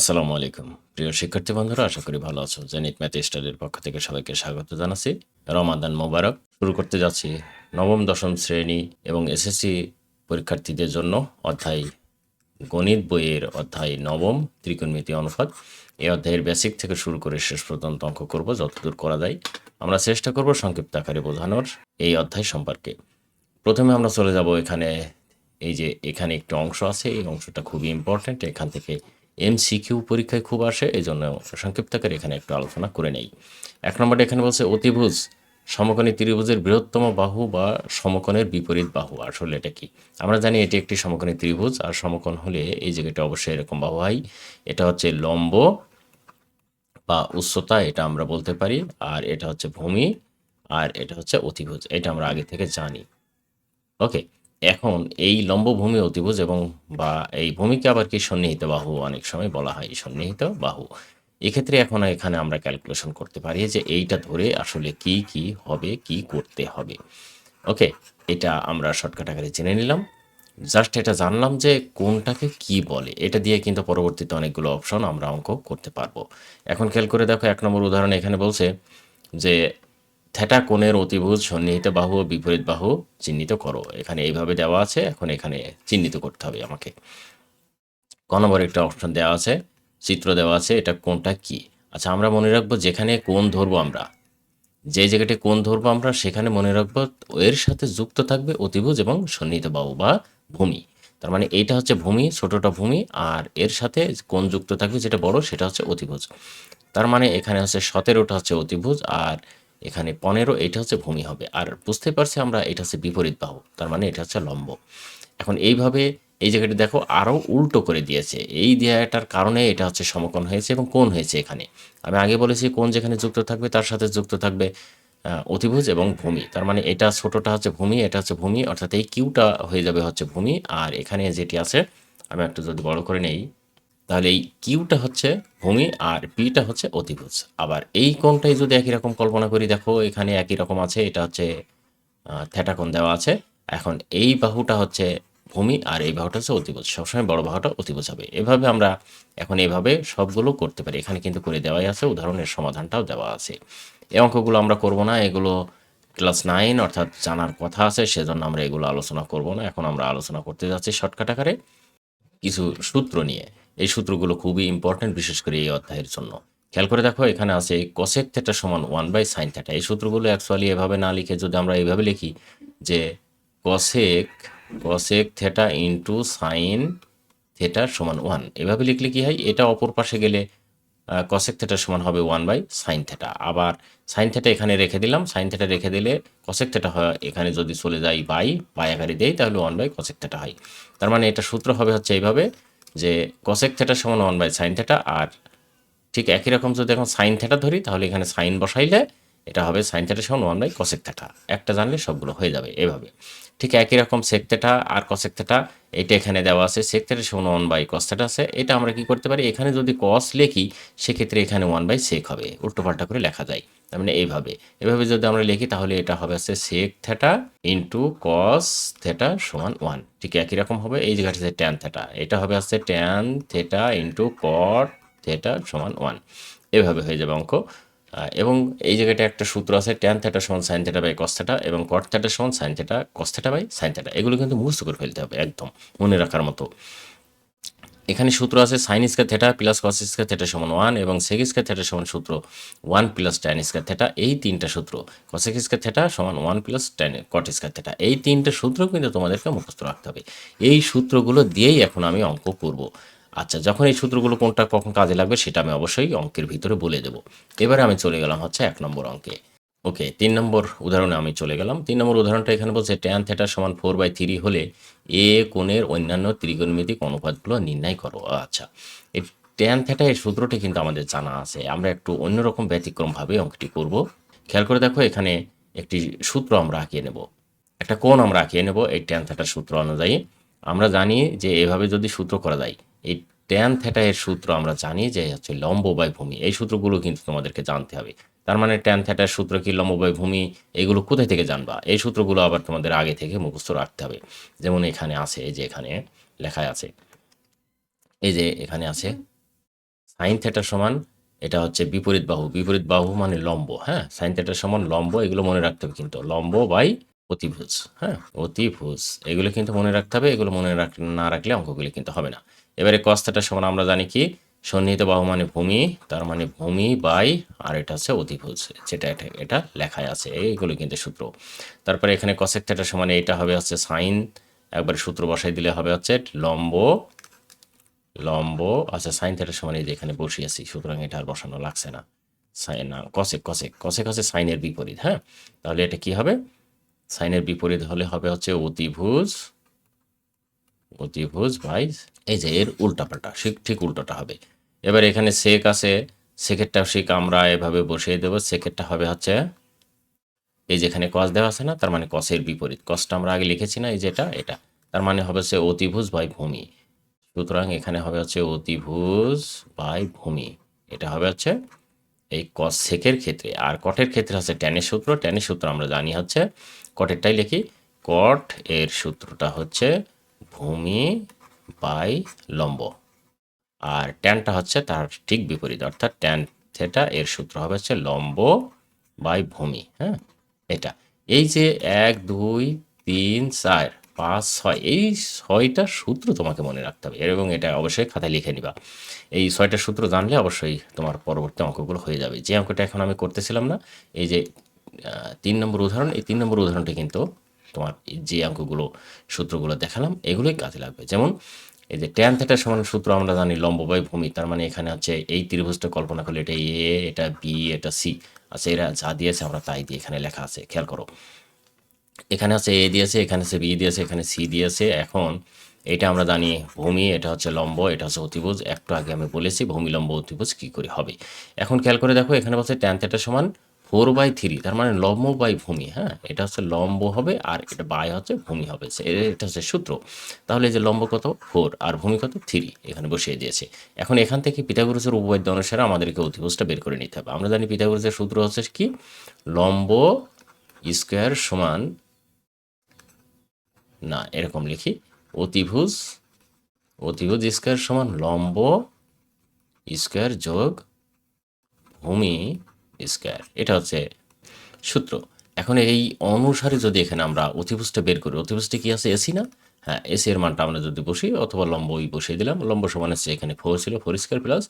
আসসালামু আলাইকুম। প্রিয় শিক্ষার্থী বন্ধুরা, আশা করি ভালো আছো। জেনিত ম্যাথ স্টাডির পক্ষ থেকে সবাইকে স্বাগত জানাচ্ছি। রমাদান মোবারক। শুরু করতে যাচ্ছি নবম, দশম শ্রেণি এবং এসএসসি পরীক্ষার্থীদের জন্য অধ্যায় গণিত বইয়ের অধ্যায় নবম, ত্রিকোণমিতি অনুপাত। এই অধ্যায়ের বেসিক থেকে শুরু করে শেষ পর্যন্ত অঙ্ক করব, যতদূর করা যায়। আমরা চেষ্টা করব সংক্ষিপ্ত আকারে বোঝানোর এই অধ্যায় সম্পর্কে। প্রথমে আমরা চলে যাব এখানে। এই যে এখানে একটি অংশ আছে, এই অংশটা খুবই ইম্পর্ট্যান্ট এখান থেকে এমসিকিউ পরীক্ষায় খুব আসে এই জন্য সংক্ষিপ্ত এখানে একটু আলোচনা করে নেই। এক নম্বরটা এখানে বলছে, অতিভুজ, সমকোণী ত্রিভুজের বৃহত্তম বাহু বা সমকোণের বিপরীত বাহু। আসলে এটা কি? আমরা জানি এটি একটি সমকোণী ত্রিভুজ, আর সমকোণ হলে এই জায়গাটা অবশ্যই এরকম বাহু হয়। এটা হচ্ছে লম্ব বা উচ্চতা, এটা আমরা বলতে পারি, আর এটা হচ্ছে ভূমি, আর এটা হচ্ছে অতিভুজ, এটা আমরা আগে থেকে জানি। ওকে এখন এই লম্বভূমি অতিভুজ এবং বা এই ভূমিকে আবার কি সন্নিহিত বাহু অনেক সময় বলা হয়, সন্নিহিত বাহু। এক্ষেত্রে এখন এখানে আমরা ক্যালকুলেশন করতে পারি যে এইটা ধরে আসলে কি কি হবে, কি করতে হবে। ওকে এটা আমরা শর্টকাট আকারে জেনে নিলাম। জাস্ট এটা জানলাম যে কোনটাকে কি বলে। এটা দিয়ে কিন্তু পরবর্তীতে অনেকগুলো অপশন আমরা অঙ্ক করতে পারব। এখন খেয়াল করে দেখো, এক নম্বর উদাহরণ এখানে বলছে যে থ্যাটা কোণের অতিভুজ সন্নিহিত বাহু ও বিপরীত বাহু চিহ্নিত করো। এখানে এইভাবে দেওয়া আছে, এখন এখানে চিহ্নিত করতে হবে আমাকে। ক নম্বর একটা অপশন দেওয়া আছে, চিত্র দেওয়া আছে, এটা কোনটা কি? আচ্ছা আমরা মনে রাখব যেখানে কোন ধরবো আমরা। যে জায়গাটি কোন ধরবো আমরা, সেখানে মনে রাখব এর সাথে যুক্ত থাকবে অতিভুজ এবং সন্নিহিত বাহু বা ভূমি। তার মানে এইটা হচ্ছে ভূমি, ছোটটা ভূমি, আর এর সাথে কোন যুক্ত থাকবে যেটা বড়, সেটা হচ্ছে অতিভুজ। তার মানে এখানে হচ্ছে সতেরোটা হচ্ছে অতিভুজ, আর এখানে পনেরো, এটা হচ্ছে ভূমি হবে। আর বুঝতে পারছি আমরা এটা হচ্ছে বিপরীত বাহু, তার মানে এটা হচ্ছে লম্ব। এখন এইভাবে এই জায়গাটি দেখো আরও উল্টো করে দিয়েছে। এই দেয়াটার কারণে এটা হচ্ছে সমকোণ হয়েছে এবং কোণ হয়েছে এখানে। আমি আগে বলেছি কোণ যেখানে যুক্ত থাকবে, তার সাথে যুক্ত থাকবে অতিভুজ এবং ভূমি। তার মানে এটা ছোটটা হচ্ছে ভূমি, এটা হচ্ছে ভূমি, অর্থাৎ এই কিউটা হয়ে যাবে হচ্ছে ভূমি। আর এখানে যেটি আছে, আমি একটু যদি বড় করে নেই তাহলে এই কিউটা হচ্ছে ভূমি আর পিটা হচ্ছে অতিভুজ। আবার এই কোণটাই যদি একই রকম কল্পনা করি, দেখো এখানে একই রকম আছে, এটা হচ্ছে থ্যাটা দেওয়া আছে। এখন এই বাহুটা হচ্ছে ভূমি আর এই বাহুটা হচ্ছে অতিভুজ। সবসময় বড় বাহুটা অতিভুজ হবে। এভাবে আমরা এখন এভাবে সবগুলো করতে পারি। এখানে কিন্তু করে দেওয়াই আছে, উদাহরণের সমাধানটাও দেওয়া আছে। এই অঙ্কগুলো আমরা করব না, এগুলো ক্লাস নাইন অর্থাৎ জানার কথা আছে, সেজন্য আমরা এগুলো আলোচনা করব না। এখন আমরা আলোচনা করতে যাচ্ছি শর্টকাট আকারে কিছু সূত্র নিয়ে। এই সূত্রগুলো খুবই ইম্পর্ট্যান্ট বিশেষ করে এই অধ্যায়ের জন্য। খেয়াল করে দেখো, এখানে আছে কসেক থেটা সমান ওয়ান বাই সাইন থেটা এই সূত্রগুলো অ্যাকচুয়ালি এভাবে না লিখে যদি আমরা এইভাবে লিখি যে cosec cosec theta into sine theta সমান ওয়ান এভাবে লিখলে কি হয়? এটা অপর পাশে গেলে কসেক থেটা সমান হবে ওয়ান বাই সাইন থেটা আবার সাইন থেটা এখানে রেখে দিলাম। সাইন থেটা রেখে দিলে কসেক থেটা হয়, এখানে যদি চলে যাই বাই বাই আকারে দেই, তাহলে ওয়ান বাই কসেক থেটা হয়। তার মানে এটা সূত্র হবে হচ্ছে এইভাবে যে কসেক থেটা সমান ওয়ান বাই সাইন থেটা আর ঠিক একই রকম যদি এখন সাইন থেটা ধরি, তাহলে এখানে সাইন বসাইলে এটা হবে সাইন থেটা সমান ওয়ান বাই কসেক থেটা একটা জানলে সবগুলো হয়ে যাবে এভাবে। ঠিক একই রকম সেক থেটা আর কসেক থেটা এটা এখানে দেওয়া আছে। সেক থেটা সমান ওয়ান বাই কস থেটা আছে। এটা আমরা কি করতে পারি? এখানে যদি কস লিখি, সেক্ষেত্রে এখানে ওয়ান বাই সেক হবে। উল্টোপাল্টা করে লেখা যায়। তার মানে এইভাবে এভাবে যদি আমরা লিখি, তাহলে এটা হবে হচ্ছে sec theta into cos theta সমান ওয়ান ঠিক একই রকম হবে। এই জায়গাটা হচ্ছে ট্যান থেটা এটা হবে হচ্ছে tan theta into cot theta সমান ওয়ান এভাবে হয়ে যাবে অঙ্ক। এবং এই জায়গাটা একটা সূত্র আছে ট্যান থেটা সমান sine theta by cos theta এবং কট থেটা সমান sine theta cos theta by sine theta এগুলো কিন্তু মুখস্থ করে ফেলতে হবে, একদম মনে রাখার মতো। এখানে সূত্র আছে sine square theta plus cos square theta সমান ওয়ান এবং সেক স্কোয়ার থেটা সমান সূত্র one plus tan square theta এই তিনটা সূত্র। কসেক স্কোয়ার থেটা সমান one plus tan cot square theta এই তিনটা সূত্র কিন্তু তোমাদেরকে মুখস্থ রাখতে হবে। এই সূত্রগুলো দিয়েই এখন আমি অঙ্ক করব। আচ্ছা যখন এই সূত্রগুলো কোনটা কখন কাজে লাগবে সেটা আমি অবশ্যই অঙ্কের ভিতরে বলে দেবো। এবারে আমি চলে গেলাম হচ্ছে এক নম্বর অঙ্কে। ওকে, তিন নম্বর উদাহরণে আমি চলে গেলাম। তিন নম্বর উদাহরণটা এখানে বলছে ট্যান থেটা সমান ফোর বাই থ্রি হলে এ কোণের অন্যান্য ত্রিকোণমিতিক অনুপাতগুলো নির্ণয় করো। আচ্ছা এই ট্যান থেটা এর সূত্রটি কিন্তু আমাদের জানা আছে। আমরা একটু অন্যরকম ব্যতিক্রমভাবে অঙ্কটি করব। খেয়াল করে দেখো, এখানে একটি সূত্র আমরা আঁকিয়ে নেব। একটা কোণ আমরা আঁকিয়ে নেব এই ট্যান থেটার সূত্র অনুযায়ী। আমরা জানি যে এভাবে যদি সূত্র করা যায় এই ট্যান থেটা এর সূত্র আমরা জানি যে হচ্ছে লম্ব বাই ভূমি এই সূত্রগুলো কিন্তু তোমাদেরকে জানতে হবে। তার মানে ট্যান থ্যাটার সূত্র কি লম্ব বাই ভূমি এগুলো কোথায় থেকে জানবা? এই সূত্রগুলো আবার তোমাদের আগে থেকে মুখস্থ রাখতে হবে। যেমন এখানে আছে, এই যে এখানে লেখায় আছে, এই যে এখানে আছে সাইন থেটা সমান, এটা হচ্ছে বিপরীত বাহু। বিপরীত বাহু মানে লম্ব হ্যাঁ? সাইন থেটা সমান লম্ব, এগুলো মনে রাখতে হবে কিন্তু। লম্ব বাই অতিভুজ হ্যাঁ? অতিভুজ, এগুলো কিন্তু মনে রাখতে হবে, এগুলো মনে রাখ, না রাখলে অঙ্কগুলি কিন্তু হবে না। এবারে কস থেটা সমান আমরা জানি কি? সন্নিহিত বাহু মানে ভূমি, তার মানে ভূমি বাই আর এটা হচ্ছে অতিভুজ যেটা এটা এটা লেখায় আছে, এইগুলো কিন্তু সূত্র। তারপরে এখানে কসেক থেটা সমান এটা হবে হচ্ছে সাইন, একবার সূত্র বসাই দিলে হবে হচ্ছে লম্ব লম্ব আচ্ছা সাইন থেটার সমান এই যে এখানে বসিয়েছি সুতরাং এটা আর বসানো লাগছে না। সাইন, না, কসেক কসেক কসেক হচ্ছে সাইনের বিপরীত হ্যাঁ? তাহলে এটা কি হবে? সাইনের বিপরীত হলে হবে হচ্ছে অতিভুজ অতিভুজ বাই এই যে এর উল্টাপাল্টা, ঠিক ঠিক উল্টোটা হবে। এবার এখানে সেক আছে সেকেরটা শিক আমরা এভাবে বসিয়ে দেবো। সেকেরটা হবে হচ্ছে, এই যেখানে কস দেওয়া আছে না, তার মানে কসের বিপরীত। কসটা আমরা আগে লিখেছি না, এই যেটা এটা তার মানে হবে হচ্ছে অতিভুজ বাই ভূমি। সুতরাং এখানে হবে হচ্ছে অতিভুজ বাই ভূমি। এটা হবে হচ্ছে এই কস সেকের ক্ষেত্রে। আর কটের ক্ষেত্রে হচ্ছে ট্যানের সূত্র। ট্যানের সূত্র আমরা জানি হচ্ছে, কটেরটাই লিখি, কট এর সূত্রটা হচ্ছে ভূমি বাই লম্ব। আর ট্যানটা হচ্ছে তার ঠিক বিপরীত, অর্থাৎ ট্যান থেটা এর সূত্র হবে হচ্ছে লম্ব বাই ভূমি হ্যাঁ? এটা। এই যে এক, দুই, তিন, চার, পাঁচ, ছয়, এই ছয়টা সূত্র তোমাকে মনে রাখতে হবে। এবং এটা অবশ্যই খাতায় লিখে নিবা। এই ছয়টা সূত্র জানলে অবশ্যই তোমার পরবর্তী অঙ্কগুলো হয়ে যাবে। যে অঙ্কটা এখন আমি করতেছিলাম না, এই যে তিন নম্বর উদাহরণ, এই তিন নম্বর উদাহরণটি কিন্তু তোমার যে অঙ্কগুলো, সূত্রগুলো দেখালাম, এগুলোই কাজে লাগবে। যেমন এই যে ট্যান থেটার সমান সূত্র আমরা জানি লম্ব ভূমি, তার মানে এখানে হচ্ছে এই ত্রিভুজটা কল্পনা করলে এটা এ এটা বি এটা সি আচ্ছা এরা যা দিয়েছে আমরা তাই দিয়ে এখানে লেখা আছে, খেয়াল করো। এখানে আছে এ দিয়েছে, এখানে আছে বি দিয়েছে, এখানে সি দিয়েছে। এখন এটা আমরা জানি ভূমি, এটা হচ্ছে লম্ব, এটা হচ্ছে অতিভুজ। একটু আগে আমি বলেছি, ভূমি, লম্ব, অতিভুজ কী করে হবে? এখন খেয়াল করে দেখো, এখানে বলছে ট্যান থেটার সমান ফোর বাই থ্রি তার মানে লম্ব বাই ভূমি হ্যাঁ? এটা হচ্ছে লম্ব হবে আর এটা বাই হচ্ছে ভূমি হবে। এটা হচ্ছে সূত্র। তাহলে যে লম্ব কত? ফোর আর ভূমি কত? থ্রি এখানে বসিয়ে দিয়েছে। এখন এখান থেকে পিথাগোরাসের উপবাদ্য অনুসারে আমাদেরকে অতিভুজটা বের করে নিতে হবে। আমরা জানি পিথাগোরাসের সূত্র হচ্ছে কি? লম্ব স্কোয়ার সমান, না, এরকম লিখি, অতিভুজ অতিভুজ স্কোয়ার সমান লম্ব স্কোয়ার যোগ ভূমি স্কোয়ার। এটা হচ্ছে সূত্র। এখন এই অনুসারে যদি এখানে আমরা অতিভুজটা বের করি, অতিভুজটা কি আছে? এসি না? হ্যাঁ এসি এর মানটা আমরা যদি বসি, অথবা লম্ব ওই বসিয়ে দিলাম, লম্ব সমান হচ্ছে এখানে ফোর ছিল ফোর স্কোয়ার প্লাস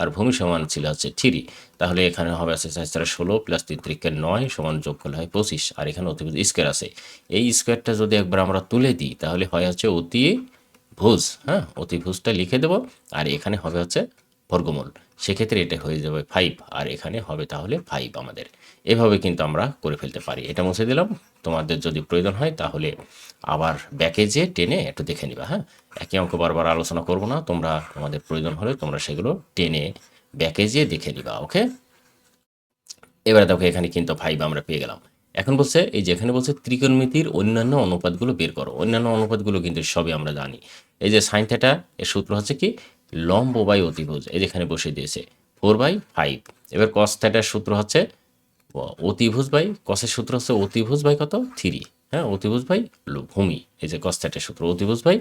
আর ভূমি সমান ছিল হচ্ছে থ্রি তাহলে এখানে হবে আছে চার ষোলো প্লাস তিন ত্রিকের নয় সমান যোগ করলে হয় পঁচিশ, আর এখানে অতিভুজ স্কোয়ার আছে। এই স্কোয়ারটা যদি একবার আমরা তুলে দিই, তাহলে হয় হচ্ছে অতি ভুজ হ্যাঁ অতিভুজটা লিখে দেবো, আর এখানে হবে হচ্ছে বর্গমূল। সেক্ষেত্রে এটা হয়ে যাবে ফাইভ আর এখানে হবে তাহলে ফাইভ আমাদের। এভাবে কিন্তু আমরা করে ফেলতে পারি। এটা মুছে দিলাম। তোমাদের যদি প্রয়োজন হয় তাহলে আবার ব্যাকে যে টেনে একটু দেখে নিবা হ্যাঁ? একই অঙ্ক বারবার আলোচনা করব না। তোমরা, তোমাদের প্রয়োজন হলে তোমরা সেগুলো টেনে ব্যাকে দেখে নিবা ওকে এবারে দেখো, এখানে কিন্তু ফাইভ আমরা পেয়ে গেলাম। এখন বলছে, এই যে এখানে বলছে ত্রিকোণমিতির অন্যান্য অনুপাতগুলো বের করো। অন্যান্য অনুপাতগুলো কিন্তু সবই আমরা জানি। এই যে সাইন থেটা এর সূত্র হচ্ছে কি? লম্ব বাই অতিভুজ, এই যেখানে বসে দিয়েছে। Four by five. এবার কস থ্যাটার সূত্র হচ্ছে অতিভুজ বাই কসের সূত্র হচ্ছে অতিভুজ বাই কত? থ্রি। হ্যাঁ অতিভুজ বাই ভূমি। এই যে কস থ্যাটার সূত্র, অতিভুজ বাই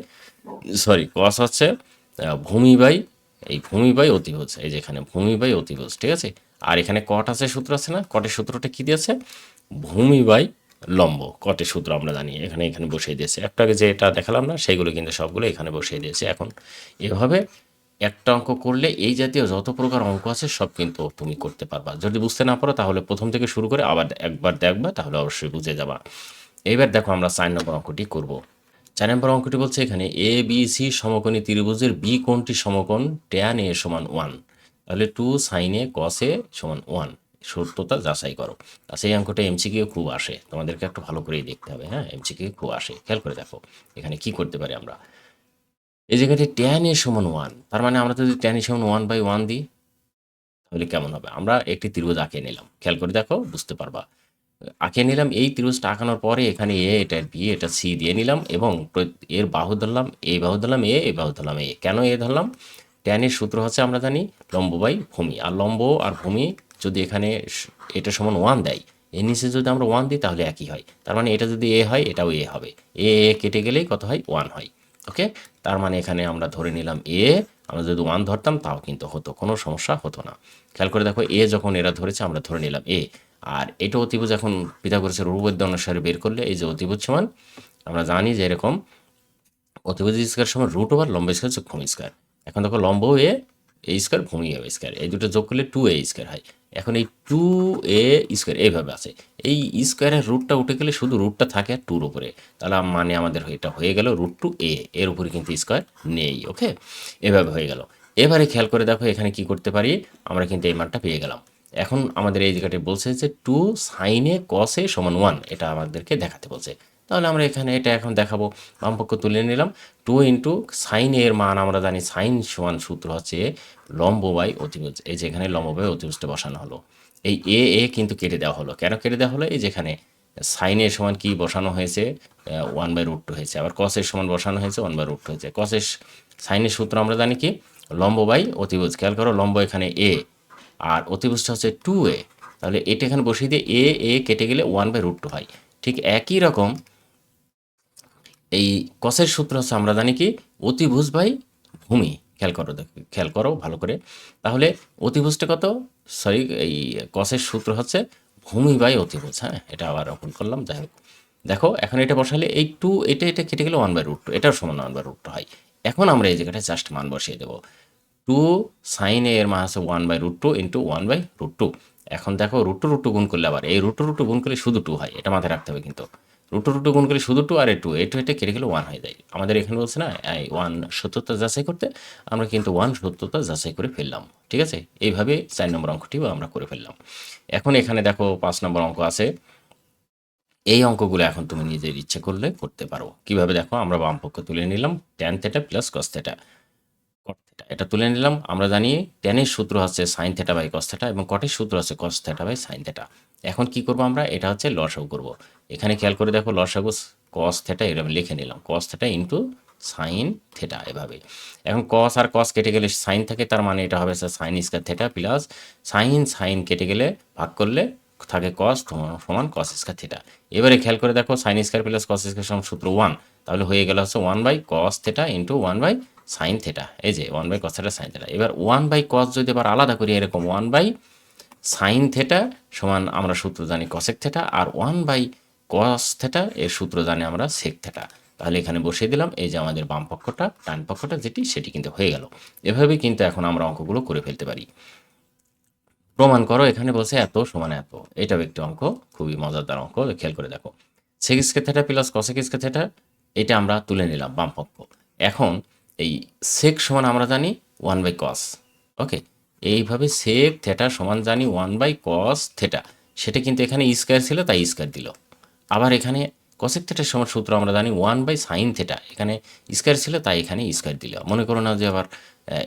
সরি কস হচ্ছে ভূমি বাই, এই ভূমি বাই অতিভুজ, এই যে এখানে ভূমি বাই অতিভুজ, ঠিক আছে? আর এখানে কট আছে সূত্র আছে না? কটের সূত্রটা কি দিয়েছে? ভূমি বাই লম্ব কটের সূত্র আমরা জানি। এখানে এখানে বসিয়ে দিয়েছে। একটু আগে যে দেখালাম না, সেইগুলো কিন্তু সবগুলো এখানে বসিয়ে দিয়েছে। এখন এভাবে একটা অঙ্ক করলে এই জাতীয় যত প্রকার অঙ্ক আছে, সব কিন্তু তুমি করতে পারবা। যদি বুঝতে না পারো, তাহলে প্রথম থেকে শুরু করে আবার একবার দেখবা, তাহলে অবশ্যই বুঝে যাবা। এইবার দেখো আমরা চার নম্বর অঙ্কটি করব। চার নম্বর অঙ্কটি বলছে এখানে এ বি সি সমকোণী ত্রিভুজের বি কোণটি সমকোণ ট্যান এ সমান ওয়ান তাহলে টু সাইন এ কস এ সমান ওয়ান সত্যতা যাচাই করো। আচ্ছা এই অঙ্কটা এমসিকিউ খুব আসে। তোমাদেরকে একটু ভালো করেই দেখতে হবে হ্যাঁ? এমসিকিউ খুব আসে। খেয়াল করে দেখো, এখানে কি করতে পারি আমরা? এই জায়গাটি ট্যান এ সমান ওয়ান তার মানে আমরা যদি ট্যান এ সমান ওয়ান বাই ওয়ান দিই, তাহলে কেমন হবে? আমরা একটি ত্রিভুজ আঁকে নিলাম। খেয়াল করে দেখো, বুঝতে পারবা। আঁকে নিলাম, এই ত্রিভুজটা আঁকানোর পরে এখানে এ, এটা বি, এটা সি দিয়ে নিলাম এবং এর বাহু ধরলাম এই বাহু ধরলাম, এ এই বাহু ধরলাম, এ। কেন এ ধরলাম? ট্যানের সূত্র হচ্ছে আমরা জানি লম্ব বাই ভূমি। আর লম্ব আর ভূমি যদি এখানে এটা সমান ওয়ান দেয়, এর নিচে যদি আমরা ওয়ান দিই, তাহলে একই হয়। তার মানে এটা যদি এ হয়, এটাও এ হবে। এ এ কেটে গেলেই কত হয়? ওয়ান হয়। ওকে? তার মানে এখানে আমরা ধরে নিলাম এ আমরা যদি ওয়ান ধরতাম, তাও কিন্তু হতো, কোনো সমস্যা হতো না। খেয়াল করে দেখো এ যখন এরা ধরেছে, আমরা ধরে নিলাম এ আর এটা অতিভুজ এখন পিথাগোরাসের উপপাদ্য অনুসারে বের করলে, এই যে অতিভুজ সমান, আমরা জানি যে এরকম অতিভুজ স্কোয়ার সমান রুট ওভার লম্ব স্কোয়ার যোগ ভূমি স্কোয়ার। এখন দেখো, লম্ব এ এই স্কোয়ার, ভূমি এ স্কোয়ার। এই দুটো যোগ করলে টু এ স্কোয়ার হয়। এখন এই টু এ স্কোয়ার এইভাবে আছে। এই স্কোয়ারের রুটটা উঠে গেলে শুধু রুটটা থাকে আর টুর উপরে। তাহলে মানে আমাদের এটা হয়ে গেল রুট টু এ এর উপরে কিন্তু স্কোয়ার নেই ওকে এভাবে হয়ে গেল। এবারে খেয়াল করে দেখো এখানে কি করতে পারি। আমরা কিন্তু এই মানটা পেয়ে গেলাম। এখন আমাদের এই জায়গাটি বলছে যে টু সাইনে কসে সমান ওয়ান এটা আমাদেরকে দেখাতে বলছে। তাহলে আমরা এখানে এটা এখন দেখাবো। বামপক্ষ তুলে নিলাম। টু ইন্টু সাইন এর মান আমরা জানি সাইন সমান সূত্র হচ্ছে লম্ব বাই অতিভুজ এই যে এখানে লম্ব বাই অতিভুজটা বসানো হলো। এই এ এ কিন্তু কেটে দেওয়া হলো। কেন কেটে দেওয়া হলো? এই যেখানে সাইনের সমান কি বসানো হয়েছে? ওয়ান বাই রুট টু হয়েছে। আবার কসের সমান বসানো হয়েছে ওয়ান বাই রুট টু হয়েছে। কসের সাইনের সূত্র আমরা জানি কি? লম্ব বাই অতিভুজ খেয়াল করো, লম্ব এখানে এ, আর অতিভুজটা হচ্ছে টু এ। তাহলে এটা এখানে বসিয়ে দিয়ে এ এ কেটে গেলে ওয়ান বাই রুট টু হয়। ঠিক একই রকম এই কসের সূত্র হচ্ছে আমরা জানি কি, অতিভুজ বাই ভূমি। খেয়াল করো খেয়াল করো ভালো করে। তাহলে অতিভুজটা কত? সরি, এই কসের সূত্র হচ্ছে ভূমি বাই অতিভুজ হ্যাঁ? এটা আবার অপন করলাম, যাই হোক। দেখো, এখন এটা বসালে এই টু এটা এটা কেটে গেলে ওয়ান বাই রুট টু এটাও সমান ওয়ান বাই রুট টু হয়। এখন আমরা এই জায়গাটা জাস্ট মান বসিয়ে দেবো। টু সাইন এর মান আছে one by root two into one by root two এখন দেখো রুট টু রুট টু গুণ করলে আবার, এই রুট টু রুট টু গুণ করলে শুধু টু হয়, এটা মাথায় রাখতে হবে কিন্তু। রুট রুটু গুণ করলে শুধু টু আর এ টু এই টু এটা কেটে গেলে ওয়ান হয়ে যায়। আমাদের এখানে বলছে না ওয়ান সত্যতা যাচাই করতে আমরা কিন্তু ওয়ান সত্যতা যাচাই করে ফেললাম, ঠিক আছে? এইভাবে চার নম্বর অঙ্কটিও আমরা করে ফেললাম। এখন এখানে দেখো পাঁচ নম্বর অঙ্ক আছে। এই অঙ্কগুলো এখন তুমি নিজের ইচ্ছে করলে করতে পারো। কীভাবে দেখো? আমরা বাম পক্ষ তুলে নিলাম tan theta plus cos theta theta এটা তুলে নিলাম, আমরা জানি ট্যানের সূত্র হচ্ছে sine theta by cos theta এবং কটের সূত্র আছে cos theta by sine theta এখন কি করব আমরা? এটা হচ্ছে লসাগু করব। এখানে খেয়াল করে দেখো লসাগু কস থেটা এরকম লিখে নিলাম। Cos theta into sine theta এভাবে। এখন কস আর কস কেটে গেলে সাইন থাকে, তার মানে এটা হবে sine square theta plus sine sine কেটে গেলে ভাগ করলে থাকে কস সমান কস স্কোয়ার থেটা এবারে খেয়াল করে দেখো sine square plus cos square সমান সূত্র ওয়ান তাহলে হয়ে গেল হচ্ছে one by cos theta into one by sine theta এই যে one by cos theta sine theta এবার ওয়ান বাই কস যদি আবার আলাদা করি, এরকম ওয়ান বাই সাইন থেটা সমান আমরা সূত্র জানি কসেক থেটা আর ওয়ান বাই কস থেটা এর সূত্র জানি আমরা সেক থেটা তাহলে এখানে বসিয়ে দিলাম, এই যে আমাদের বাম পক্ষটা, ডান পক্ষটা যেটি, সেটি কিন্তু হয়ে গেল। এভাবেই কিন্তু এখন আমরা অঙ্কগুলো করে ফেলতে পারি। প্রমাণ করো, এখানে বলছে এত সমান এত। এটাও একটি অঙ্ক, খুবই মজাদার অঙ্ক, খেয়াল করে দেখো। Sec square theta plus cosec square theta এটা আমরা তুলে নিলাম বাম পক্ষ। এখন এই সেক সমান আমরা জানি ওয়ান বাই কস ওকে এইভাবে সেক থেটা সমান জানি ওয়ান বাই কস থেটা সেটা কিন্তু এখানে স্কোয়ার ছিল, তাই স্কোয়ার দিল। আবার এখানে কসেক থেটার সমান সূত্র আমরা জানি ওয়ান বাই সাইন থেটা এখানে স্কোয়ার ছিল, তাই এখানে স্কোয়ার দিল। মনে করো না যে আবার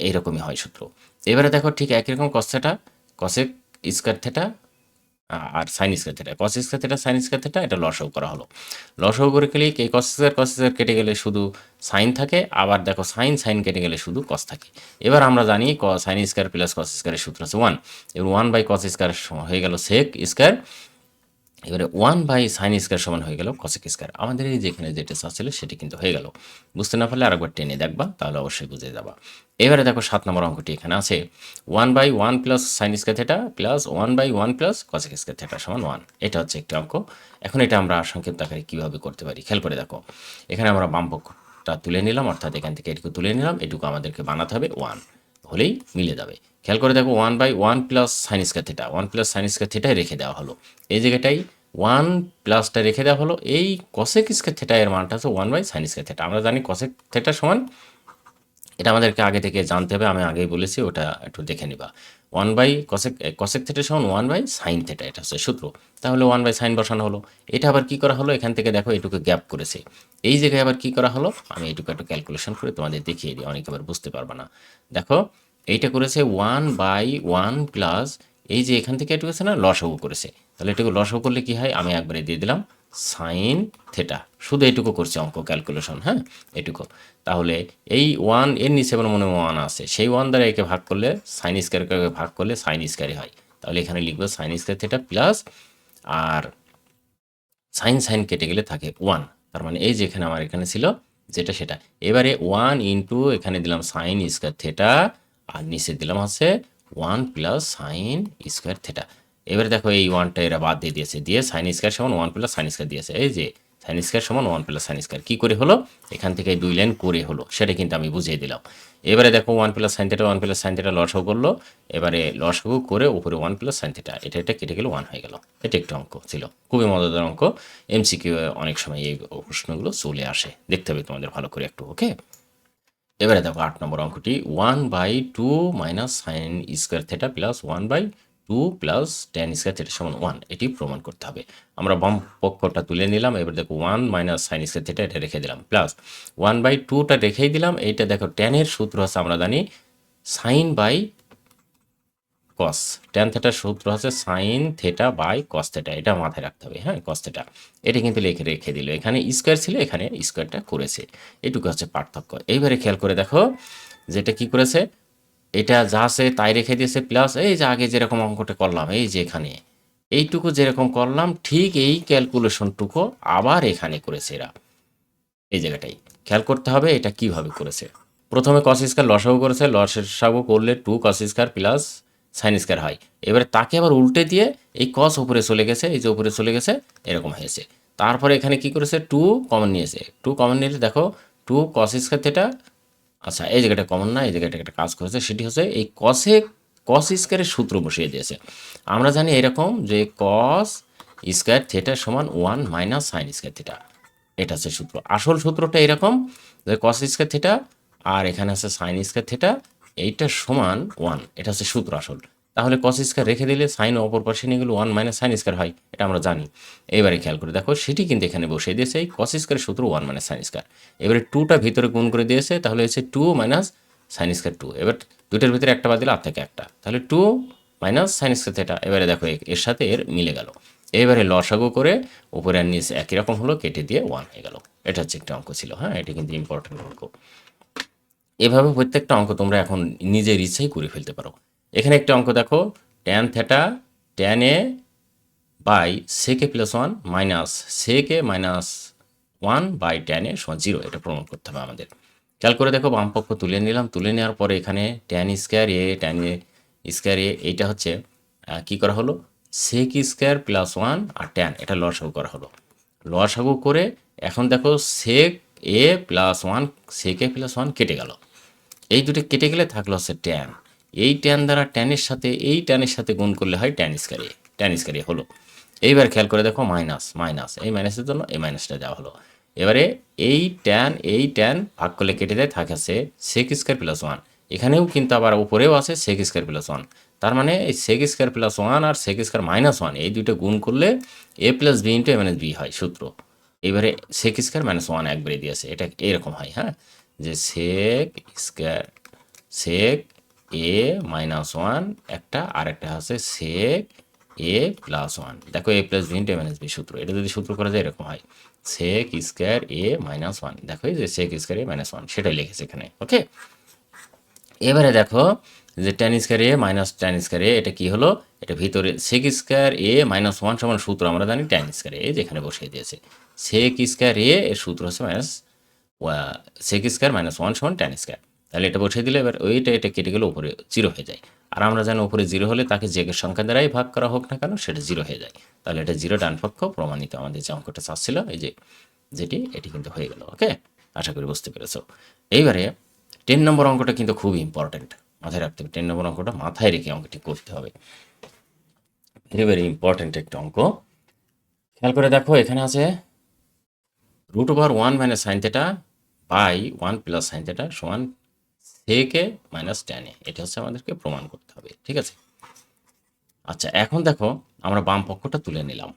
এইরকমই হয় সূত্র। এবারে দেখো ঠিক একই রকম cos theta cosec square theta আর সাইন স্কোয়ার কসিস ক্যাথেটা সাইন স্কোয়ার থেটা এটা লসও করা হলো। লসও করে গেলে এই কস স্কোয়ার কস স্কোয়ার কেটে গেলে শুধু সাইন থাকে, আবার দেখো সাইন সাইন কেটে গেলে শুধু কস থাকে। এবার আমরা জানি ক সাইন স্কোয়ার প্লাস কস স্কোয়ারের সূত্র আছে ওয়ান এবার ওয়ান বাই কস স্কোয়ার হয়ে গেল সেক স্কোয়ার এবারে ওয়ান বাই সাইন স্কোয়ার সমান হয়ে গেল কসেক স্কোয়ার আমাদের এই যেখানে যেটা ছিল সেটি কিন্তু হয়ে গেল। বুঝতে না পারলে আরেকবার টেনে দেখবা, তাহলে অবশ্যই বুঝে যাবা। এবারে দেখো সাত নম্বর অঙ্কটি এখানে আছে। One by one plus sine square theta plus one by one plus cosec square theta সমান ওয়ান এটা হচ্ছে একটি অঙ্ক। এখন এটা আমরা সংক্ষিপ্ত আকারে কীভাবে করতে পারি, খেয়াল করে দেখো। এখানে আমরা বাম পক্ষটা তুলে নিলাম, অর্থাৎ এখান থেকে এটুকু তুলে নিলাম, এটুকু আমাদেরকে বানাতে হবে ওয়ান হলেই মিলে যাবে। খেয়াল করে দেখো one by one plus sine theta one plus sine square রেখে দেওয়া হলো। এই জায়গাটাই ওয়ান প্লাসটা রেখে দেওয়া হলো। এই কসেক স্কোয়ার থেটা এর মানটা হচ্ছে ওয়ান বাই সাইন থেটা আমরা জানি কসেক থেটা সমান, এটা আমাদেরকে আগে থেকে জানতে হবে, আমি আগেই বলেছি, ওটা একটু দেখে নিবা। One by cosec cosec theta সমান ওয়ান বাই সাইন থেটা এটা হচ্ছে সূত্র। তাহলে ওয়ান বাই সাইন বসানো হলো। এটা আবার কি করা হলো? এখান থেকে দেখো এটুকু গ্যাপ করেছে। এই জায়গায় আবার কি করা হলো? আমি এটুকু একটু ক্যালকুলেশন করে তোমাদের দেখিয়ে দিই, অনেকে আবার বুঝতে পারবে না। দেখো, এইটা করেছে ওয়ান বাই ওয়ান প্লাস এই যে এখান থেকে এটুকু আছে না, লসও করেছে। তাহলে এটুকু লসও করলে কি হয়? আমি একবারে দিয়ে দিলাম। সাইন থেটা শুধু এটুকু করছে অঙ্ক ক্যালকুলেশন হ্যাঁ? এটুকু তাহলে এই ওয়ানের নিচে আমার মনে ওয়ান আছে। সেই ওয়ান দ্বারা একে ভাগ করলে সাইন স্কোয়ারকে ভাগ করলে সাইন স্কোয়ারই হয়। তাহলে এখানে লিখব সাইন স্কোয়ার থেটা প্লাস আর সাইন সাইন কেটে গেলে থাকে ওয়ান তার মানে এই যে এখানে আমার এখানে ছিল, যেটা সেটা। এবারে ওয়ান ইন্টু এখানে দিলাম সাইন স্কোয়ার থেটা আর নিচে দিলাম হচ্ছে one plus sine square theta এবারে দেখো এই ওয়ানটা এরা বাদ দিয়ে দিয়েছে, দিয়ে সাইন স্কোয়ার সমান ওয়ান প্লাস সাইন স্কোয়ার দিয়েছে। এই যে সাইন স্কোয়ার সমান ওয়ান প্লাস সাইন স্কোয়ার কী করে হলো? এখান থেকে দুই লাইন করে হলো, সেটা কিন্তু আমি বুঝিয়ে দিলাম। এবারে দেখো one plus sine theta one plus sine theta লসও করল, এবারে লসও করে উপরে ওয়ান প্লাস সাইন থেটা এটা এটা কেটে গেলে ওয়ান হয়ে গেল। এটা একটু অঙ্ক ছিল, খুবই মজাদার অঙ্ক। এমসিকিউ অনেক সময় এই প্রশ্নগুলো চলে আসে, দেখতে হবে তোমাদের ভালো করে একটু, ওকে? এবারে দেখো আট নম্বর অঙ্কটি one by two minus sine square theta plus one by two plus tan square theta সমান ওয়ান, এটি প্রমাণ করতে হবে। আমরা বাম পক্ষটা তুলে নিলাম, এবার দেখো one minus sine square theta এটা রেখে দিলাম, প্লাস ওয়ান বাই টুটা রেখেই দিলাম, এইটা দেখো টেনের সূত্র আছে, আমরা জানি সাইন বাই কস, টেন থেটার সূত্র আছে sine theta by cos theta, এটা মাথায় রাখতে হবে হ্যাঁ কস থেটা। এটা কিন্তু লিখে, রেখে দিল, এখানে স্কোয়ার ছিল, এখানে স্কোয়ারটা করেছে, এটুকু হচ্ছে পার্থক্য। এইবারে খেয়াল করে দেখো, যেটা কি করেছে এটা যা আছে তাই রেখে দিয়েছে প্লাস এই যে আগে যেরকম অঙ্কটা করলাম, এই যে এখানে, এইটুকু যেরকম করলাম, ঠিক এই ক্যালকুলেশনটুকু আবার এখানে করেছে এরা। এই জায়গাটাই। খেয়াল করতে হবে এটা কীভাবে করেছে। প্রথমে কস স্কোয়ার লসাগু করেছে লসাগু করলে two cos square plus sine square হয়। এবারে তাকে আবার উল্টে দিয়ে এই কস উপরে চলে গেছে, এই যে উপরে চলে গেছে, এরকম হয়েছে। তারপরে এখানে কি করেছে? টু কমন নিয়েছে। টু কমন নিয়ে দেখো টু কস স্কোয়ার থেটা আচ্ছা এই জায়গাটা কমন না, এই জায়গাটা একটা কাজ করেছে, সেটি হচ্ছে এই কসে কস স্কোয়ারের সূত্র বসিয়ে দিয়েছে। আমরা জানি এরকম যে কস স্কোয়ার থিয়েটার সমান one minus sine square theta এটা হচ্ছে সূত্র। আসল সূত্রটা এরকম যে কস স্কোয়ার থিটা আর এখানে আছে সাইন স্কোয়ার থিটা এইটা সমান ওয়ান এটা হচ্ছে সূত্র আসল। তাহলে কস স্কোয়ার রেখে দিলে সাইন অপর পাশে নিয়ে গেলে ওয়ান মাইনাস সাইন স্কোয়ার হয়, এটা আমরা জানি। এবারে খেয়াল করে দেখো, সেটি কিন্তু এখানে বসে দিয়েছে এই কস স্কোয়ারের সূত্র ওয়ান মাইনাস সাইন স্কোয়ার এবারে টুটা ভিতরে গুণ করে দিয়েছে, তাহলে হচ্ছে two minus sine square two এবার দুটোর ভিতরে একটা বাদ দিলে আর থেকে একটা। তাহলে two minus sine square theta এবারে দেখো এর সাথে এর মিলে গেল। এবারে লসাগু করে উপরে আর নিচে একই রকম হলো, কেটে দিয়ে ওয়ান হয়ে গেল। এটা হচ্ছে একটা অঙ্ক ছিল হ্যাঁ এটা কিন্তু ইম্পর্টেন্ট অঙ্ক। এভাবে প্রত্যেকটা অঙ্ক তোমরা এখন নিজের ইচ্ছাই করে ফেলতে পারো। এখানে একটা অঙ্ক দেখো tan theta tan A by sec A plus one minus sec A minus one by tan A সমান জিরো এটা প্রমাণ করতে হবে আমাদের। খেয়াল করে দেখো, বাম পক্ষ তুলে নিলাম, তুলে নেওয়ার পরে এখানে tan square A tan A square A এইটা হচ্ছে কি করা হলো? সেক স্কোয়ার প্লাস ওয়ান আর ট্যান এটা লসাগু করা হলো। লসাগু করে এখন দেখো sec A plus one sec plus one কেটে গেল। এই দুটো কেটে গেলে থাকল হচ্ছে ট্যান এই ট্যান দ্বারা ট্যানের সাথে, এই ট্যানের সাথে গুণ করলে হয় ট্যান স্কারি ট্যান স্কারি হলো। এইবার খেয়াল করে দেখো মাইনাস মাইনাস এই মাইনাসের জন্য এই মাইনাসটা দেওয়া হলো। এবারে এই ট্যান এই ট্যান ভাগ করলে কেটে দেয়, থাকে আছে সেক স্কোয়ার প্লাস ওয়ান এখানেও কিন্তু আবার উপরেও আছে সেক স্কোয়ার প্লাস ওয়ান তার মানে এই সেক স্কোয়ার প্লাস ওয়ান আর সেক স্কোয়ার মাইনাস ওয়ান এই দুটো গুণ করলে A plus B into A minus B হয় সূত্র। এবারে সেক স্কোয়ার মাইনাস ওয়ান একবারে দিয়েছে এটা এরকম হয় হ্যাঁ? যে sec square sec A minus one একটা আর একটা হচ্ছে সেক এ প্লাস ওয়ান দেখো A plus B into minus B সূত্র। এটা যদি সূত্র করা যায়, এরকম হয়। Sec square A minus one দেখো যে sec square A minus one সেটাই লিখেছে এখানে। ওকে এবারে দেখো যে tan square A minus tan square A এটা কি হলো? এটা ভিতরে sec square A minus one সমান সূত্র, আমরা জানি টেন স্কোয়ার এ যেখানে বসিয়ে দিয়েছে। সেক স্কোয়ার এ এর সূত্র হচ্ছে minus sec square minus one সমান টেন স্কোয়ার তাহলে এটা বসিয়ে দিলে এবার ওইটা, এটা কেটে গেলে উপরে জিরো হয়ে যায়। আর আমরা জানি উপরে জিরো হলে তাকে জেগের সংখ্যা দ্বারাই ভাগ করা হোক না কেন, সেটা জিরো হয়ে যায়। তাহলে এটা জিরো ডান পক্ষ প্রমাণিত আমাদের যে অঙ্কটা চাচ্ছিল, এই যে যেটি, এটি কিন্তু হয়ে গেল ওকে আশা করি বুঝতে পেরেছ। এইবারে টেন নম্বর অঙ্কটা কিন্তু খুব ইম্পর্ট্যান্ট মাথায় রাখতে হবে টেন নম্বর অঙ্কটা মাথায় রেখে অঙ্কটি করতে হবে। ভেরি ভেরি ইম্পর্ট্যান্ট একটা অঙ্ক। খেয়াল করে দেখো, এখানে আছে root over one minus sine theta by one plus sine theta সমান সেকে মাইনাস টেনে এটা হচ্ছে আমাদেরকে প্রমাণ করতে হবে, ঠিক আছে? আচ্ছা এখন দেখো আমরা বাম পক্ষটা তুলে নিলাম।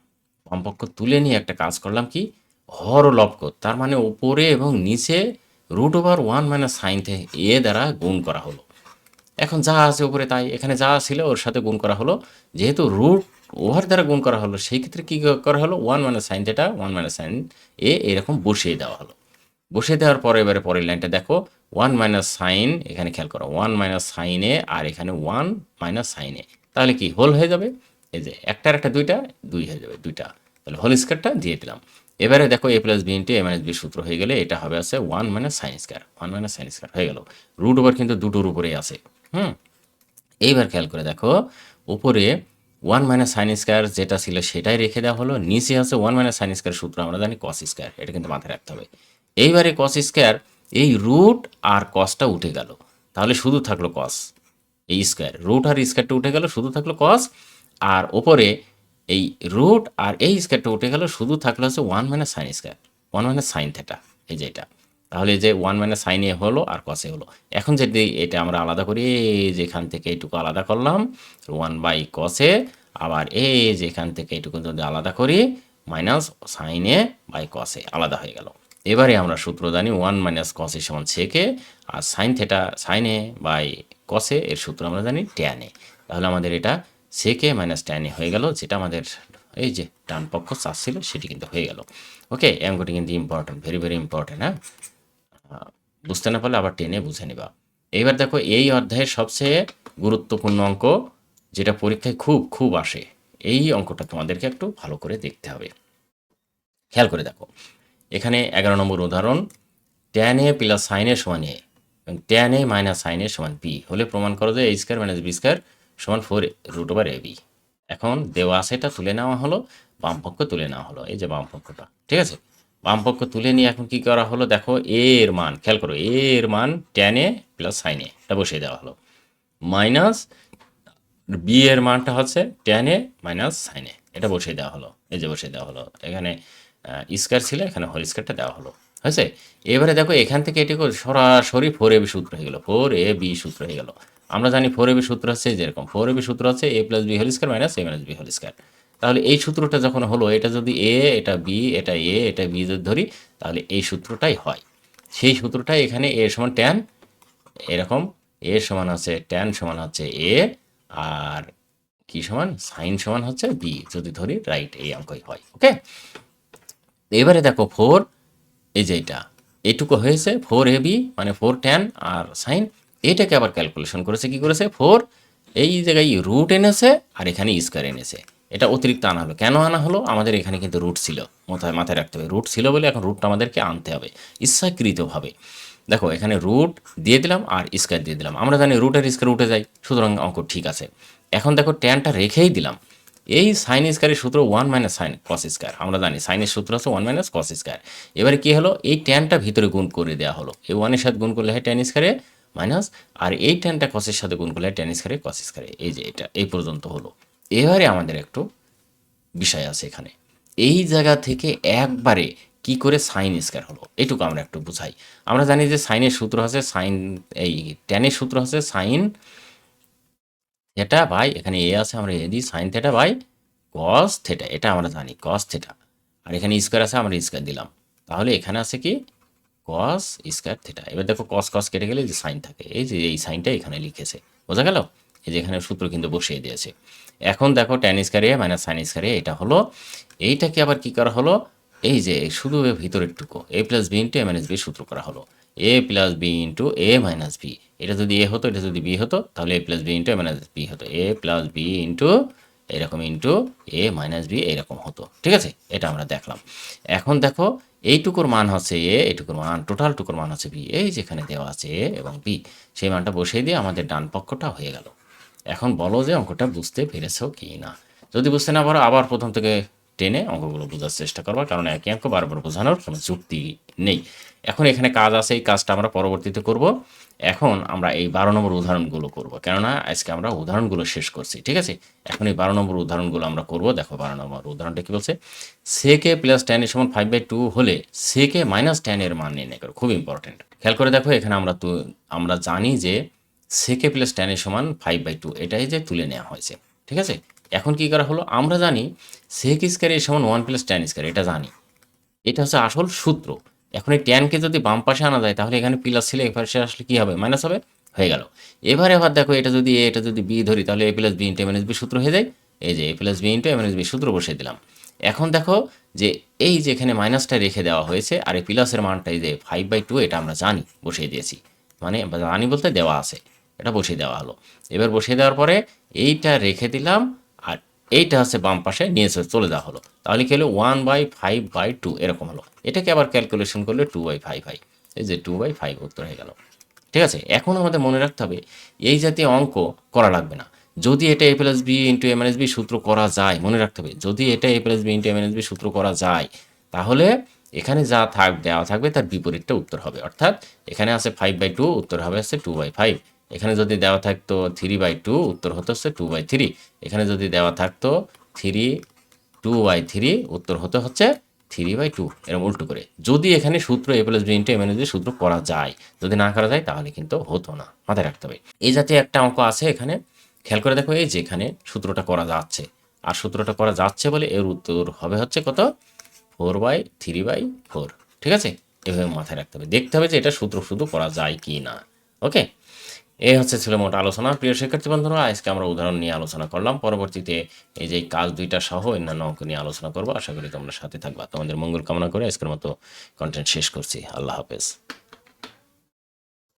বাম পক্ষ তুলে নিয়ে একটা কাজ করলাম কি? হর লবক তার মানে ওপরে এবং নিচে root over one minus sine থেকে এ দ্বারা গুণ করা হলো। এখন যা আছে উপরে তাই। এখানে যা ছিল ওর সাথে গুণ করা হলো। যেহেতু রুট ওভার দ্বারা গুণ করা হলো, সেই ক্ষেত্রে কী করা হলো? One minus sine theta one minus sine A এরকম বসিয়ে দেওয়া হলো। বসিয়ে দেওয়ার পরে এবারে পরের লাইনটা দেখো। ওয়ান মাইনাস সাইন এখানে খেয়াল করো ওয়ান মাইনাস সাইনে আর এখানে ওয়ান মাইনাস সাইনে তাহলে কি হোল হয়ে যাবে? এই যে একটার একটা দুইটা, দুই হয়ে যাবে, দুইটা। তাহলে হোল স্কোয়ারটা দিয়ে দিলাম। এবারে দেখো A plus B into A minus B সূত্র হয়ে গেলে এটা হবে আছে one minus sine square one minus sine square হয়ে গেল। রুট ওভার কিন্তু দুটোর উপরেই আছে। হুম? এইবার খেয়াল করে দেখো, উপরে ওয়ান মাইনাস সাইন স্কোয়ার যেটা ছিল সেটাই রেখে দেওয়া হলো, নিচে আছে ওয়ান মাইনাস সাইন স্কোয়ার সূত্র, আমরা জানি কস স্কোয়ার এটা কিন্তু মাথায় রাখতে হবে। এইবারে কস স্কোয়ার এই রুট আর কসটা উঠে গেল। তাহলে শুধু থাকল কস এই স্কোয়ার রুট আর স্কোয়ারটা উঠে গেল, শুধু থাকল কস আর ওপরে এই রুট আর এই স্কোয়ারটা উঠে গেল, শুধু থাকল হচ্ছে one minus sine square one minus sine theta এই যে এটা। তাহলে যে ওয়ান মাইনাস সাইন এ হলো আর কসে হলো। এখন যদি এটা আমরা আলাদা করি, এই যে এখান থেকে এইটুকু আলাদা করলাম ওয়ান বাই কসে আবার এই যেখান থেকে এইটুকু যদি আলাদা করি মাইনাস সাইনে বাই কসে আলাদা হয়ে গেল। এবারে আমরা সূত্র জানি ওয়ান মাইনাস কসে সমান sec A R sine theta, sine A by cos A এর সূত্র আমরা জানি ট্যানে তাহলে আমাদের এটা সেকে মাইনাস ট্যানে হয়ে গেল, যেটা আমাদের এই যে ডান পক্ষ চাষ ছিল, সেটি কিন্তু হয়ে গেল। ওকে অঙ্কটি কিন্তু ইম্পর্টেন্ট ভেরি ভেরি ইম্পর্টেন্ট হ্যাঁ? বুঝতে না পারলে আবার টেনে বুঝে নিবা। এইবার দেখো এই অধ্যায়ের সবচেয়ে গুরুত্বপূর্ণ অঙ্ক, যেটা পরীক্ষায় খুব খুব আসে, এই অঙ্কটা তোমাদেরকে একটু ভালো করে দেখতে হবে। খেয়াল করে দেখো এখানে এগারো নম্বর উদাহরণ tan A plus sine A সমান এ এবং tan A minus sine A সমান বি হলে প্রমাণ করো যে A square minus B square সমান four root over A B এখন দেওয়া আছে এটা তুলে নেওয়া হলো, বাম পক্ষ তুলে নেওয়া হলো, এই যে বামপক্ষটা ঠিক আছে? বাম পক্ষ তুলে নিয়ে এখন কি করা হলো, দেখো এ এর মান, খেয়াল করো এ এর মান tan A plus sine A এটা বসিয়ে দেওয়া হলো। মাইনাস বি এর মানটা হচ্ছে tan A minus sine A এটা বসিয়ে দেওয়া হলো, এই যে বসিয়ে দেওয়া হলো। এখানে স্কোয়ার ছিল, এখানে হোল স্কোয়ারটা দেওয়া হলো। হয়েছে? এবারে দেখো, এখান থেকে এটি সরাসরি ফোর এ বি সূত্র হয়ে গেলো। ফোর এ বি সূত্র হয়ে গেল। আমরা জানি ফোর এ বি সূত্র হচ্ছে যেরকম। ফোর এ বি সূত্র হচ্ছে A plus B whole square minus A minus B whole square তাহলে এই সূত্রটা যখন হলো, এটা যদি এ এটা বি এটা এ এটা বি যদি ধরি, তাহলে এই সূত্রটাই হয়। সেই সূত্রটাই এখানে এ সমান ট্যান এরকম। এ সমান হচ্ছে ট্যান সমান হচ্ছে এ আর কি সমান? সাইন সমান হচ্ছে বি যদি ধরি রাইট এই অঙ্কই হয় ওকে এবারে দেখো ফোর এই যে এটা এটুকু হয়েছে ফোর এ বি মানে ফোর ট্যান আর সাইন এটাকে আবার ক্যালকুলেশন করেছে, কি করেছে? ফোর এই জায়গায় রুট এনেছে আর এখানে স্কোয়ার এনেছে। এটা অতিরিক্ত আনা হলো। কেন আনা হলো? আমাদের এখানে কিন্তু রুট ছিল। মাথায় মাথায় রাখতে হবে। রুট ছিল বলে এখন রুটটা আমাদেরকে আনতে হবে। ইচ্ছাকৃতভাবে। দেখো, এখানে রুট দিয়ে দিলাম আর স্কোয়ার দিয়ে দিলাম। আমরা জানি রুটের স্কোয়ার উঠে যায় সুতরাং অঙ্ক ঠিক আছে। এখন দেখো ট্যানটা রেখেই দিলাম। এই সাইন স্কোয়ারের সূত্র one minus sine cos square আমরা জানি সাইনের সূত্র আছে ওয়ান মাইনাস কস স্কোয়ার এবারে কি হলো? এই ট্যানটা ভিতরে গুণ করে দেওয়া হলো। এই ওয়ানের সাথে গুণ করলে হয় ট্যান স্কোয়ারে মাইনাস আর এই ট্যানটা কসের সাথে গুণ করলে ট্যান স্কোয়ারে কস স্কোয়ারে এই যে এটা, এই পর্যন্ত হলো। এবারে আমাদের একটু বিষয় আছে এখানে। এই জায়গা থেকে একবারে কি করে সাইন স্কোয়ার হলো? এটুকু আমরা একটু বুঝাই। আমরা জানি যে সাইনের সূত্র হচ্ছে সাইন এই ট্যানের সূত্র হচ্ছে সাইন থেটা বাই এখানে এ আছে, আমরা এ দিই sine theta by cos theta এটা আমরা জানি কস থেটা আর এখানে স্কোয়ার আছে, আমরা স্কোয়ার দিলাম। তাহলে এখানে আছে কি? কস স্কোয়ার থেটা এবার দেখো কস কস কেটে গেলে যে সাইন থাকে, এই যে এই সাইনটা এখানে লিখেছে। বোঝা গেল? এই যে এখানে সূত্র কিন্তু বসিয়ে দিয়েছে। এখন দেখো tan square A minus sine square এটা হলো, এইটাকে আবার কি করা হলো? এই যে শুধু এর ভিতরের টুকু A plus B into A minus B সূত্র করা হলো। A plus B into A minus B এটা যদি এ হতো, এটা যদি বি হতো, তাহলে A plus B into A minus B হতো। এ প্লাস বি ইন্টু এরকম ইন্টু এ মাইনাস বি এরকম হতো। ঠিক আছে? এটা আমরা দেখলাম। এখন দেখো, এইটুকুর মান হচ্ছে এ এইটুকুর মান টোটাল টুকুর মান হচ্ছে বি এই যেখানে দেওয়া আছে এ এবং বি সেই মানটা বসিয়ে দিয়ে আমাদের ডান পক্ষটা হয়ে গেল। এখন বলো যে অঙ্কটা বুঝতে পেরেছ কি না যদি বুঝতে না পারো, আবার প্রথম থেকে টেনে অঙ্কগুলো বোঝার চেষ্টা করবা, কারণ একই অঙ্ক বারবার বোঝানোর কোনো যুক্তি নেই। এখন এখানে কাজ আছে, এই কাজটা আমরা পরবর্তীতে করব। এখন আমরা এই বারো নম্বর উদাহরণগুলো করব। কেননা আজকে আমরা উদাহরণগুলো শেষ করছি, ঠিক আছে? এখন এই বারো নম্বর উদাহরণগুলো আমরা করব। দেখো বারো নম্বর উদাহরণটা কি বলছে? সে কে প্লাস টেন এর সমান ফাইভ বাই টু হলে সে কে মাইনাস টেন এর মান নির্ণয় করো, খুব ইম্পর্টেন্ট খেয়াল করে দেখো, এখানে আমরা তো, আমরা জানি যে সে কে প্লাস টেন এর সমান ফাইভ বাই টু এটাই যে তুলে নেওয়া হয়েছে, ঠিক আছে? এখন কি করা হলো? আমরা জানি সেক স্কোয়ার এর সমান ওয়ান প্লাস টেন স্কোয়ার এটা জানি। এটা হচ্ছে আসল সূত্র। এখন এই ট্যানকে যদি বাম পাশে আনা যায়, তাহলে এখানে প্লাস ছিল এই পাশে আসলে কী হবে? মাইনাস হবে? হয়ে গেল। এবারে আবার দেখো, এটা যদি এ এটা যদি বি ধরি, তাহলে A plus B into M B সূত্র হয়ে যায়। এই যে A plus B into M B সূত্র বসিয়ে দিলাম। এখন দেখো যে এই যে এখানে মাইনাসটা রেখে দেওয়া হয়েছে, আর এই প্লাসের মানটা এই যে ফাইভ বাই টু এটা আমরা জানি, বসিয়ে দিয়েছি। মানে জানি বলতে দেওয়া আছে, এটা বসিয়ে দেওয়া হলো। এবার বসিয়ে দেওয়ার পরে এইটা রেখে দিলাম এইটা হচ্ছে বাম পাশে নিয়ে চলে যাওয়া হলো। তাহলে কি হলো? One by five by two এরকম হলো। এটাকে আবার ক্যালকুলেশন করলে টু বাই ফাইভ হয়। এই যে টু বাই ফাইভ উত্তর হয়ে গেল। ঠিক আছে? এখন আমাদের মনে রাখতে হবে, এই জাতীয় অঙ্ক করা লাগবে না। যদি এটা A plus B into M B সূত্র করা যায়, মনে রাখতে হবে, যদি এটা A plus B into M B সূত্র করা যায়, তাহলে এখানে যা থাক, দেওয়া থাকবে, তার বিপরীতটা উত্তর হবে। অর্থাৎ এখানে আছে ফাইভ বাই টু উত্তর হবে হচ্ছে টু বাই ফাইভ এখানে যদি দেওয়া থাকতো থ্রি বাই টু উত্তর হতে হচ্ছে টু বাই থ্রি এখানে যদি দেওয়া থাকতো থ্রি টু বাই থ্রি উত্তর হতে হচ্ছে থ্রি বাই টু এরকম উল্টো করে। যদি এখানে সূত্র A plus B into M N সূত্র করা যায়, যদি না করা যায়, তাহলে কিন্তু হতো না। মাথায় রাখতে হবে। এই জাতীয় একটা অঙ্ক আছে এখানে। খেয়াল করে দেখো, এই যে এখানে সূত্রটা করা যাচ্ছে। আর সূত্রটা করা যাচ্ছে বলে এর উত্তর হবে হচ্ছে কত? Four by three by four ঠিক আছে? এভাবে মাথায় রাখতে হবে। দেখতে হবে যে এটা সূত্র শুধু করা যায় কি না ওকে এই হচ্ছে ছিল মোট আলোচনা। প্রিয় শিক্ষার্থী বন্ধুরা, আজকে আমরা উদাহরণ নিয়ে আলোচনা করলাম। পরবর্তীতে এই যে কাজ দুইটা সহ অন্যান্য অঙ্ক নিয়ে আলোচনা করব। আশা করি তোমরা সাথে থাকবা। তোমাদের মঙ্গল কামনা করে আজকের মতো কন্টেন্ট শেষ করছি। আল্লাহ হাফেজ।